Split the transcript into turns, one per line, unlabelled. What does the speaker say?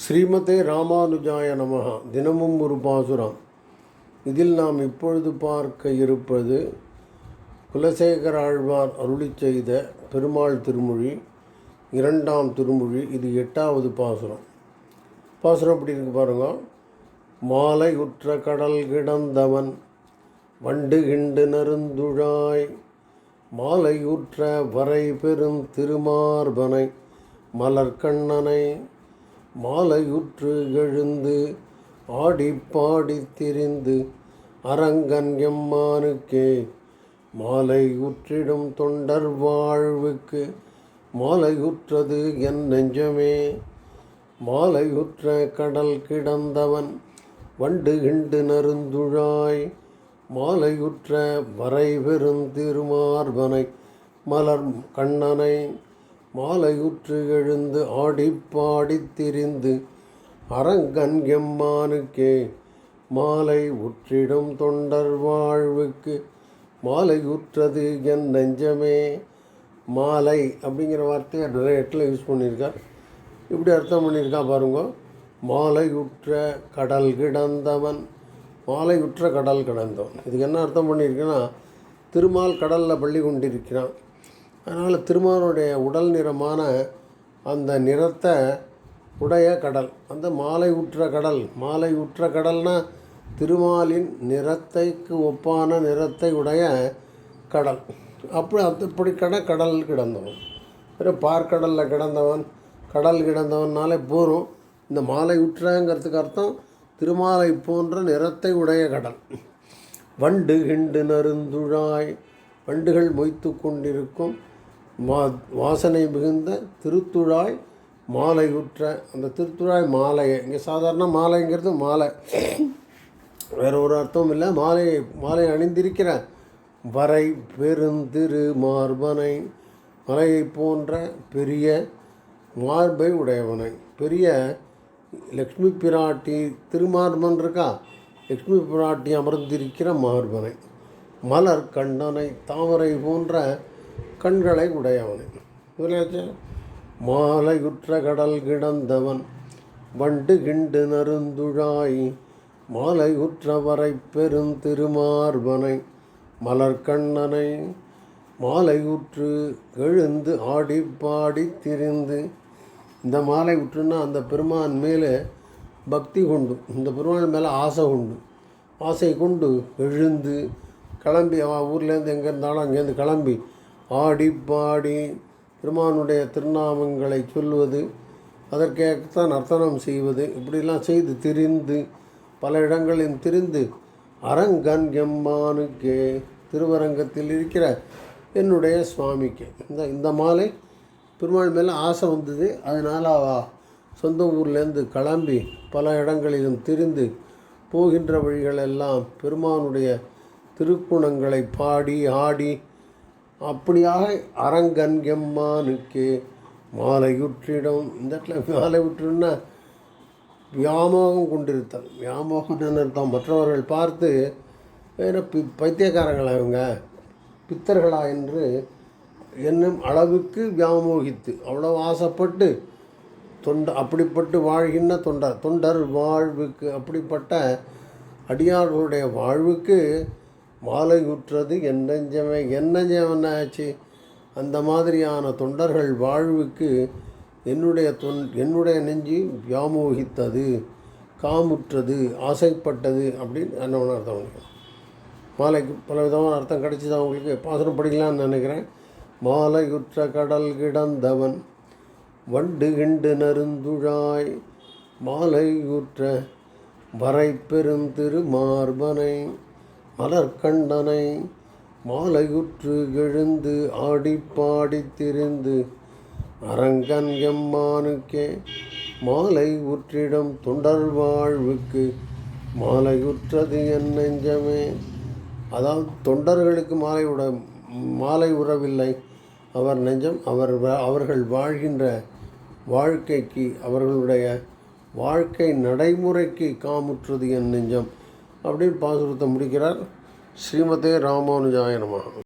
ஸ்ரீமதே ராமானுஜாய நமகா தினமும் ஒரு பாசுரம். இதில் நாம் இப்பொழுது பார்க்க இருப்பது குலசேகர ஆழ்வார் அருளி செய்த பெருமாள் திருமொழி இரண்டாம் திருமொழி இது எட்டாவது பாசுரம். பாசுரம் எப்படி இருக்கு பாருங்க. மாலை உற்ற கடல் கிடந்தவன் வண்டு கிண்டு நருந்துழாய் மாலை உற்ற வரை பெரும் திருமார்பனை மலர்கண்ணனை மாலையுற்று எழுந்து ஆடி பாடி திரிந்து அரங்கன் எம்மானுக்கே மாலை உற்றிடும் தொண்டர் வாழ்வுக்கு மாலையுற்றது என் நெஞ்சமே. மாலையுற்ற கடல் கிடந்தவன் வண்டு கிண்டு நருந்துழாய். மாலையுற்ற வரை பெருந்திருமார்பனை மலர் கண்ணனை மாலையுற்று எழுந்து ஆடிப்பாடி திரிந்து அரங்கன் எம்மானுக்கே மாலை உற்றிடும் தொண்டர் வாழ்வுக்கு மாலையுற்றது என் நெஞ்சமே மாலை அப்படிங்கிற வார்த்தையை நிறைய இடத்துல யூஸ் பண்ணியிருக்கார். இப்படி அர்த்தம் பண்ணியிருக்கா பாருங்க. மாலையுற்ற கடல் கிடந்தவன் மாலையுற்ற கடல் கிடந்தவன் இதுக்கு என்ன அர்த்தம் பண்ணியிருக்கேன்னா திருமால் கடலில் பள்ளி கொண்டிருக்கிறான் அதனால் திருமாவனுடைய உடல் நிறமான அந்த நிறத்தை உடைய கடல் அந்த மாலை உற்ற கடல் மாலை உற்ற கடல்னால் திருமாலின் நிறத்தைக்கு ஒப்பான நிறத்தை உடைய கடல். அப்படி அது இப்படி கட கடல் கிடந்தவன். வெறும் பார்க்கடலில் கிடந்தவன் கடல் கிடந்தவன்னாலே போரும் இந்த மாலை உற்றங்கிறதுக்கு அர்த்தம் திருமாலை போன்ற நிறத்தை உடைய கடல். வண்டு கிண்டு நருந்துழாய் வண்டுகள் மொய்த்து கொண்டிருக்கும். மா வாசனை மிகுந்த திருத்துழாய் மாலை உற்ற அந்த திருத்துழாய் மாலை இங்கே சாதாரண மாலைங்கிறது மாலை. வேறு ஒரு அர்த்தமும் இல்லை. மாலை மாலை அணிந்திருக்கிற வரை பெருந்திரு மார்பனை மலையை போன்ற பெரிய மார்பை உடையவனை. பெரிய லக்ஷ்மி பிராட்டி திருமார்பன் இருக்கா? லக்ஷ்மி பிராட்டி அமர்ந்திருக்கிற மார்பனை. மலர் கண்டனை தாமரை போன்ற கண்களை உடையவனே. புரியாச்சா மாலையுற்ற கடல் கிடந்தவன் வண்டு கிண்டு நருந்துழாய் மாலையுற்றவரை பெருந்திருமார்பனை மலர்கண்ணனை மாலையுற்று எழுந்து ஆடி பாடி திரிந்து. இந்த மாலை உற்றுன்னா அந்த பெருமான் மேலே பக்தி கொண்டு இந்த பெருமான் மேலே ஆசை கொண்டு ஆசை கொண்டு எழுந்து கிளம்பி அவன் ஊர்லேருந்து எங்கே இருந்தாலும் அங்கேருந்து கிளம்பி ஆடிப்பாடி பாடி பெருமானுடைய திருநாமங்களை சொல்லுவது அதற்கேற்கத்தான் நர்த்தனம் செய்வது இப்படிலாம் செய்து திரிந்து பல இடங்களில் திரிந்து அரங்கன் எம்மானுக்கே திருவரங்கத்தில் இருக்கிற என்னுடைய சுவாமிக்கு. இந்த இந்த மாலை பெருமாள் மேலே ஆசை வந்தது. அதனால் அவ சொந்த ஊர்லேருந்து கிளம்பி பல இடங்களிலும் திரிந்து போகின்ற வழிகளெல்லாம் பெருமானுடைய திருக்குணங்களை பாடி ஆடி அப்படியாக அரங்கன் எம்மானுக்கே மாலையுற்றிடம். இந்த இடத்துல மாலை உற்றுன்னா வியாமோகம் கொண்டிருத்தல். வியாமோகம் அர்த்தம். மற்றவர்கள் பார்த்து வேற பி பைத்தியக்காரங்களா இவங்க? பித்தர்களா? என்று என்னும் அளவுக்கு வியாமோகித்து அவ்வளோ ஆசைப்பட்டு தொண்ட அப்படிப்பட்டு வாழ்கின்ற தொண்டர் தொண்டர் வாழ்வுக்கு அப்படிப்பட்ட அடியார்களுடைய வாழ்வுக்கு மாலை உற்றது என் நெஞ்சமே என் நெஞ்சம் என்ன ஆச்சு அந்த மாதிரியான தொண்டர்கள் வாழ்வுக்கு என்னுடைய தொன் என்னுடைய நெஞ்சு வியாமோகித்தது காமுற்றது ஆசைப்பட்டது அப்படின்னு என்ன அர்த்தம் பண்ணிக்கலாம் மாலைக்கு பல விதமான அர்த்தம் கிடைச்சிதான் உங்களுக்கு. பாசனம் படிக்கலாம்னு நினைக்கிறேன். மாலையுற்ற கடல் கிடந்தவன் வண்டு கிண்டு நருந்துழாய் மாலையுற்ற வரை பெருந்திருமார்பனை மலர்கண்டனை மாலையுற்று எழுந்து ஆடிப்பாடி திரிந்து அரங்கன் எம்மானுக்கே மாலை உற்றிடம் தொண்டர் வாழ்வுக்கு மாலையுற்றது என் நெஞ்சமே. அதாவது தொண்டர்களுக்கு மாலை உட மாலை உறவில்லை. அவர் நெஞ்சம் அவர் அவர்கள் வாழ்கின்ற வாழ்க்கைக்கு அவர்களுடைய வாழ்க்கை நடைமுறைக்கு காமுற்றது என் நெஞ்சம். அப்படின்னு பாசுரத்தை முடிக்கிறார். ஸ்ரீமதே ராமானுஜாய நமகா